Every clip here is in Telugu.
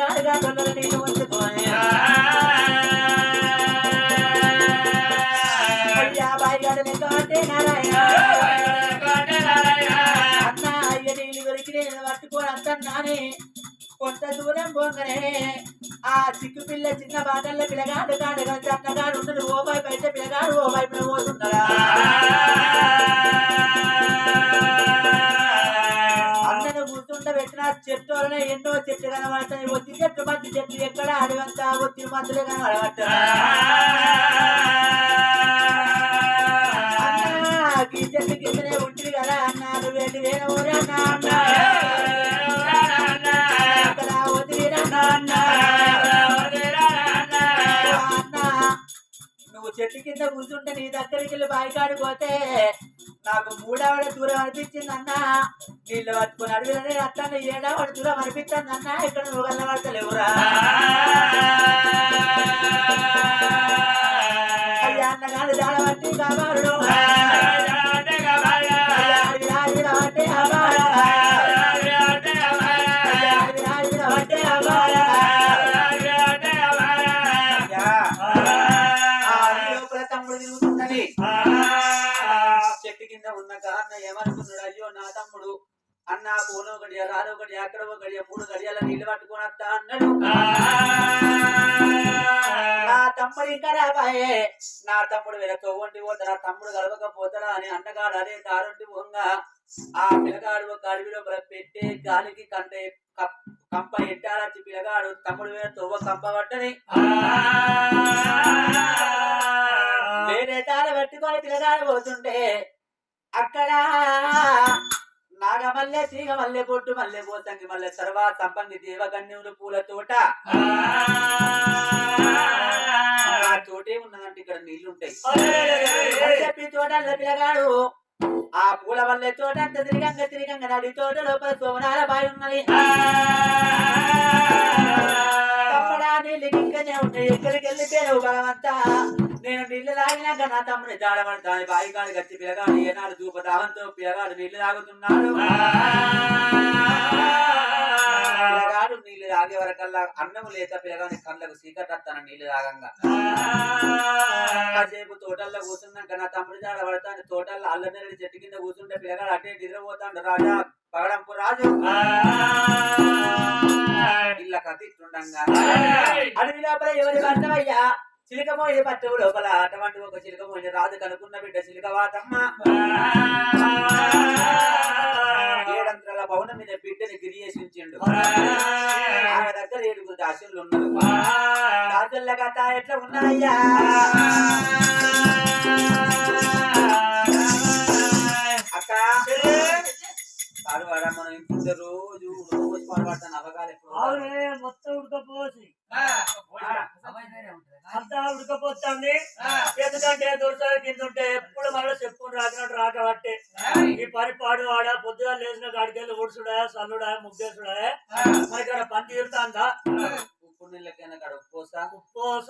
పిల్లగాడుగా తొందర నీళ్ళు ఉంచుకోని అయ్యా బాయిగాడు నీతో అంటే నారాయణ. అన్న అయ్య నీళ్ళు దొరికి నేను పట్టుకోని అంతన్నానే. కొంత దూరం పోగానే. ఆ చిక్కు పిల్ల చిన్న బాటల్లో పిల్లగాడు కాడు కలిసి చెట్టు మధ్య చెట్లు ఎక్కడ? అడవంతా ఒత్తి మధ్యలో కనబడబట్ట ఈ చెట్టు కిందనే ఉంటుంది కదా అన్న వేరే ఊరే వదిలేరా అన్న అన్న. నువ్వు చెట్టు కింద కూర్చుంటే నీ దగ్గరికి వెళ్ళి బాయికాడు పోతే నాకు మూడవడ దూరం అనిపించింది అన్న. నీళ్ళు పట్టుకుని అడవిలోనే అట్లా ఏడవడ దూరం అనిపించింది అన్న ఇక్కడ నువ్వు కనబడతలేవురా అయ్యా అన్నగాడు దాడబట్టి కావాడు అక్కడో గడియ మూడు గడియాల నీళ్ళు పట్టుకొని వస్తా అన్నాడు. నా తమ్ముడు ఇంకా రాబాయే నా తమ్ముడు వెనక ఒంటి పోతాడా తమ్ముడు కలవకపోతాడా అని అన్నగాడు అదే దారుంటి పొంగా ఆ పిల్లగాడు ఒక అడవి లోపల పెట్టే గాలికి కంటే కప్- కంప ఎట్టాలచ్చి పిల్లగాడు తమ్ముడు మీద తొవ్వ కంప పట్టని వేరే తార పెట్టుకొని పిల్లగాడు పోతుంటే అక్కడ నాగమల్లె తీగ మల్లె పొట్టు మల్లె పోతంగి మల్లె సర్వా సంపంగి దేవగన్యులు పూల తోట. ఆ తోటే ఉన్నదంటే ఇక్కడ నీళ్ళుంటాయి. అని చెప్పి తోటల్లో పిల్లగాడు ఆ పూల వల్లే తోట అంత తిరిగంగ తిరిగంగ నడి తోట లోపల సోమనాల బాయి ఉన్నది. ఎక్కడికి వెళ్ళిపోయావు బలమంతా నేను నీళ్ళు తాగినాక నా తమ్ముని జాడబడతాను. బాయి కాడి గచ్చి పిల్లగాడు ఏనాడు ధూప దాహంతో పిల్లగాడు నీళ్ళు తాగుతున్నాడు పిల్లగాడు నీళ్ళు తాగే వరకల్లా అన్నం లేక పిల్లగాని కళ్ళకు సీకటత్తాను నీళ్ళు తాగంగా. కాసేపు తోటల్లో కూర్చున్నాక నా తమ్ముడు జాడ పడతాను తోటల్లో అల్లనేరడి చెట్టు కింద కూర్చుంటే పిల్లగాడు అటే నిద్రపోతాడు. రాజా పగడంపు రాజు. ఇళ్ళ కథ ఇట్లుండంగా. అడవి లోపల ఎవరి పట్టవయ్యా? చిలకమోయి పట్టవు లోపల. అటువంటి ఒక చిలకమోయి రాదు కనుకున్న బిడ్డ చిలకవాతమ్మ ఏడంత్రాల భవనం మీద బిడ్డని గిరియేసి ఉంచిండు ఆమె దగ్గర ఏడుగురు దాసులు ఉన్నారు దాసుల కథ ఎట్లా ఉన్నాయ్యా? పాడువాడా మనం రోజు రోజు పాడుపడతాను అవునే మొత్తం ఉడకపోసి. అంతా ఉడకపోతుంది. ఎందుకంటే దొరసాల కింద ఉంటే ఎప్పుడు మళ్ళీ చెప్పుకుని రాకినట్టు రాకబట్టే ఈ పని పాడు వాడ పొద్దుగా లేచిన కాడికెళ్ళి ఉడుసుడా సల్లుడా ముగ్గేసుడా ఇక్కడ పని తీరుతాందా? ఉప్పు నీళ్ళకైనా కాడ ఉప్పోసా ఉప్పోస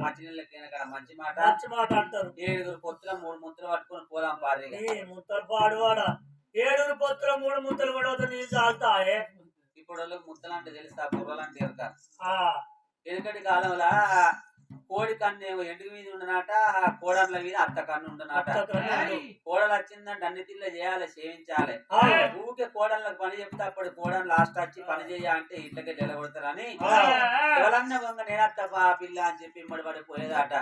మంచి నీళ్ళకైనా కాడ మంచి మాట? మంచి మాట అంటారు. ఏడుగురు పొత్తుల మూడు ముద్దలు పట్టుకొని పోదాం పారిగా ఈ ముత్తలు పాడువాడ. ఏడుగురు పొత్తుల మూడు ముద్దలు కూడా నీళ్ళు తాగుతాయే ఇప్పుడు ముద్దలు అంటే తెలుస్తా బుర్రలు అంటే ఎరక వెనుకటి కాలంలో కోడి కన్ను ఎండుగు మీద ఉండనాట కోడళ్ళ మీద అత్త కన్ను ఉండనాట. కోడలు వచ్చిందంటే అన్ని తిల్ల చేయాలి సేవించాలి. ఊకే కోడళ్ళకి పని చెప్తే అప్పుడు కోడలు లాస్ట్ వచ్చి పని చేయ అంటే ఇంట్లోకి నిలబడతారని ఆ, ఎవరన్నా గొంగ నేనత్త పిల్ల అని చెప్పి ఇమ్మడి పడి పోయేదాట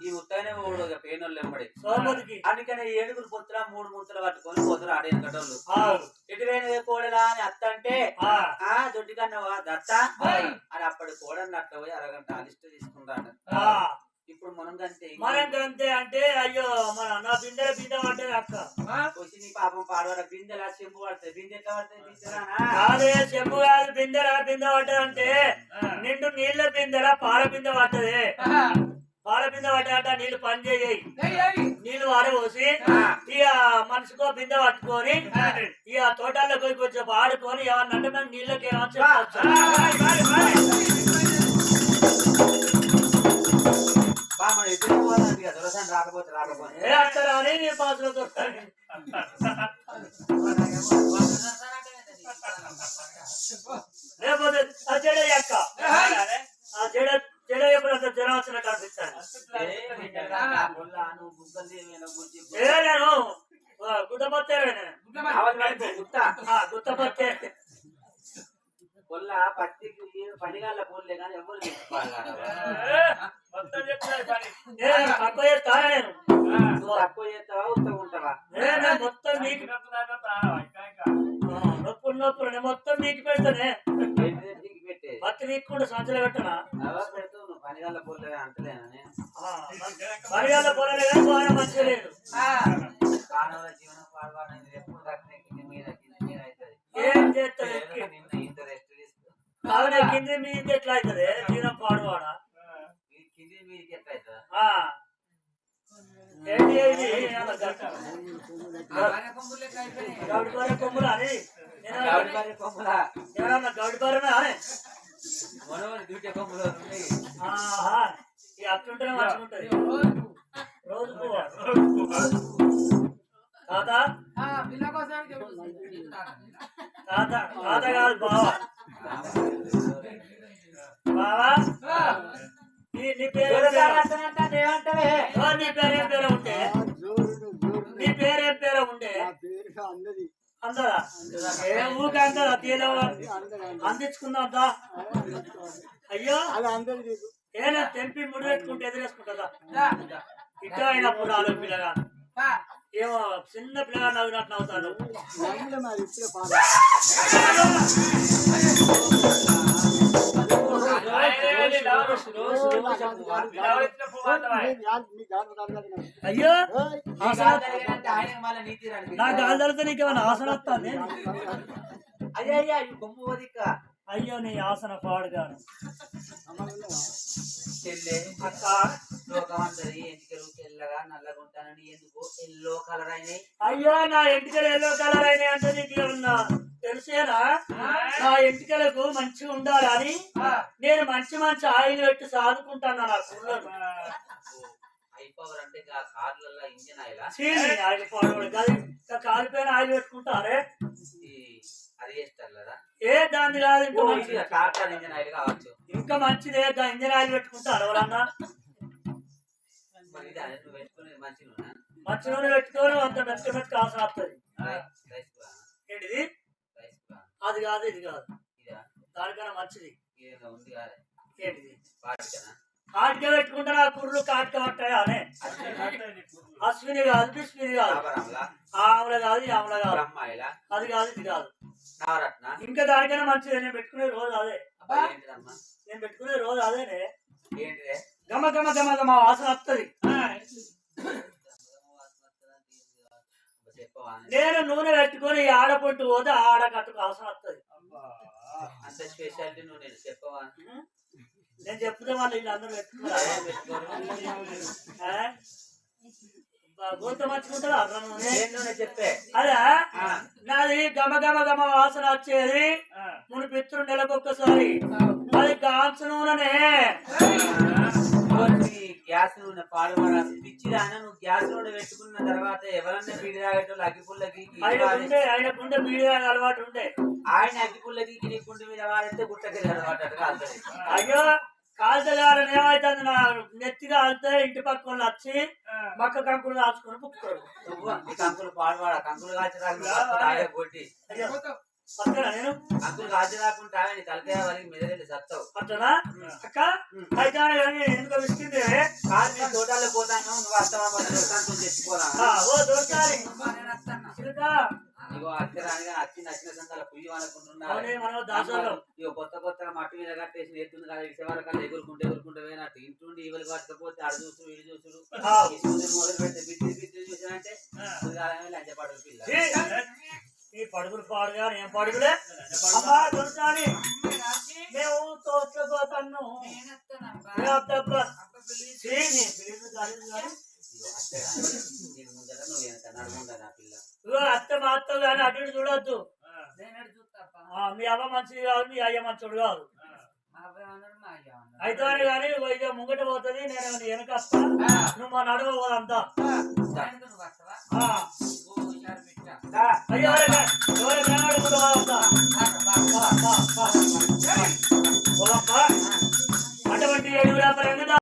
ఈ ఉత్తగానే ఊడు పేనోళ్ళు సోమతికి అందుకని ఏడుగురు పొత్తుల మూడు ముద్దలు పట్టుకొని పోతారు ఆడే ఆ, ఎటువైన కోడలా అని అత్త అంటే ఆ, దొడ్డి కన్నా దత్త అని అప్పటి కోడలు అట్లా పోయి అరగంట అలిస్ట్ తీసుకుంటాడు ఆ. ఇప్పుడు మనం కంటే మనం అంతే అంటే అయ్యో మన నా బిందెల బిందె పడ్డది అక్క. వచ్చి నీ పాపం పాడవాడ బిందెలా చెంపు పడతాయి. బిందె ఎట్లా బిందెలానా? కాదే చెంబు కాదు బిందెల బిందె పడ్డది అంటే నిండు నీళ్ళ బిందెల పాల బిందె పడ్డది? పాల బిందె పడ్డదంట నీళ్ళు పని చేయి నీళ్ళు వాడబోసి ఇక మనిషికో బిందె పట్టుకొని ఇక తోటల్లో పోయి కొంచెం ఆడుకొని ఏమన్నా అంటే మేము నీళ్ళకి ఏమన్నా చెప్పచ్చు. మనం ఎప్పుడు పోదాం ఇక దొరసాని రాకపోతే రాకపోతే. ఏ అత్తరాని నీ పాత్ర దొరకాలి లేకపోతే ఆ జడ పనిగాళ్ళ పోలే కానీ ఎవరు నువ్వు తక్కువ చేస్తావా ఉత్తగా ఉంటావా? ఏ, నేను మొత్తం ఆ, నొప్పులు నొప్పులు నేను మొత్తం పెడతానే. నీకు పెట్టేది? పత్తి నీకుండా సంచులు పెట్టనా? నువ్వు పనిగాళ్ళ పోలే అంటలేనా నేను? పొరలే కానీ బాగా మంచిగా లేదు. జీవనం ఎప్పుడు దక్కనే కింద మీద కింద మీద అవుతుంది. ఏం నిన్న ఇంత రెస్ట్ తీసుకో. కింది మీది ఎట్లా అవుతుంది? జీవనం అలా గట్ట. గౌడి బార కొమ్ములా అని నేను గౌడి బారి కొమ్ములా ఏమన్నా గౌడి బారనా అని మనవని డ్యూటీ కొమ్ములు ఉన్నాయి ఆహా. ఈ అట్లుంటేనే మంచిగా ఉంటది రోజు పోవాలి తాత తాత తాత కాదు బావ బావా అందించుకుందాం దా అయ్యో. ఏనా తెంపి ముడి పెట్టుకుంటే ఎదురేసుకుంటుందా ఇట్లా అయినప్పుడు ఆలో పిల్లగా ఏమో చిన్న పిల్లగా నవ్వినట్టు నవ్వుతాడు. అయ్యో. ఆసన. నా గాలి తడితే నీకేమైనా ఆసన వస్తుంది? అయ్యా అయ్యా కొమ్ము వదిక. అయ్యో నీ ఆసన పాడుగాను. చెల్లె అక్క లోకమంతరి ఎంటికలు తెల్లగా నల్లగా ఉంటానని ఎందుకు ఎల్లో కలర్ అయినాయి? అయ్యో నా ఎంటికలు ఎల్లో కలర్ అయినాయి అంటే నీకు ఏమన్నా తెలిసేనా? నా ఎంటికలకు మంచిగా ఉండాలని నేను మంచి మంచి ఆయిల్ పెట్టి సాదుకుంటాను నా కుర్రను హైపవర్ అంటే ఆ కార్లలో ఇంజన్ ఆయిలా? కాలిపోయిన ఆయిల్ పెట్టుకుంటారే ఏ దాన్ని కాదు ఇంకా మంచిది. టాటా ఇంజన్ ఆయిల్ కావచ్చు. ఇంకా మంచిదే దా ఇంజన్ ఆయిల్ పెట్టుకుంటారు ఎవరన్నా మంచి నూనె పెట్టుకొని అంత మెత్త మెత్త కావాల్సిన వస్తుంది? ఏంటిది? అది కాదు ఇది కాదు. దానికన్నా మంచిది. ఏంటిది? కాటిక పెట్టుకుంటే నా కుర్రలు కాటిక పట్టాయా అనే. అశ్విని కాదు బిస్మిని కాదు. ఆవుల కాదు ఈ ఆవుల కాదు అది కాదు ఇది కాదు. ఇంకా దానికన్నా మంచిది నేను పెట్టుకునే రోజు అదే. నేను పెట్టుకునే రోజు అదేనే. గమ గమ గమ గమ వాసన వస్తుంది నేను నూనె పెట్టుకొని ఆడపొట్టు పోతే ఆ ఆడ కట్టుకు వాసన వస్తుంది అంత స్పెషాలిటీ నువ్వు నేను చెప్పవా? నేను చెప్తే వాళ్ళు వీళ్ళందరూ పెట్టుకున్నారు చెప్పే. నాది గమ గమ గమ వాసన వచ్చేది ముని పిత్రు నెలకొక్కసారి అది ఓరి గ్యాస్ నూనె పాడుమరా పిచ్చిదాన నువ్వు గ్యాస్ నూనె పెట్టుకున్న తర్వాత ఎవరన్నా బీడి తాగేటోళ్ళు అగ్గిపుల్లకి ఆయనకుండే ఆయనకుండే మీడియా అలవాటు ఉండే. ఆయన అగ్గిపుల్లకి గిరి కుండ మీద వాడితే గుట్టకి అలవాటు అయ్యో కాల్తగాలని ఏమైతుంది నా నెత్తి కాలితే ఇంటి పక్క వాళ్ళు వచ్చి మక్క కంకులు కాల్చుకొని నీ కంకులు పాడువాడ? కంకులు కాల్చడానికి పక్కన నేను? కంకులు కాల్చి రాకుండా నీ తలకాయ వాళ్ళకి మెదడు సత్తావు. పట్టనా అక్క అయితే కానీ ఎందుకు విసిగింది కాదు నీ తోటల్లో పోతాను. నువ్వు వస్తావా దొరకాలి. నచ్చిన పుయ్యి ఇగో కొత్త కొత్తగా మట్టి మీద కట్టేసి ఎత్తుంది కదా ఇసే వరకు ఎగురుకుంటే ఎగురుకుంటే పోయినట్టు. ఇంటుండి ఇవలు పట్టకపోతే అడు చూసుడు ఇడు చూసుడు. మొదలు పెడితే బిత్తి బిత్తి చూసినంటే లంచపడదు పిల్ల. ఈ, పడుగులు పాడుగా ఏం పడుగులే? మేము అచ్చరాని నేను ముందర నువ్వు వెనక నడుముండ నా పిల్ల. అత్త మా అత్త కానీ అటు చూడొద్దు. ఆ, మీ అమ్మ మంచిది కాదు మీ అయ్య మంచోడు కాదు. అయితే కానీ ఇక ముంగట పోతుంది నేను నీ వెనక నువ్వు మా నడువ పోదంతా అటువంటి ఏడు వ్యాపారంగా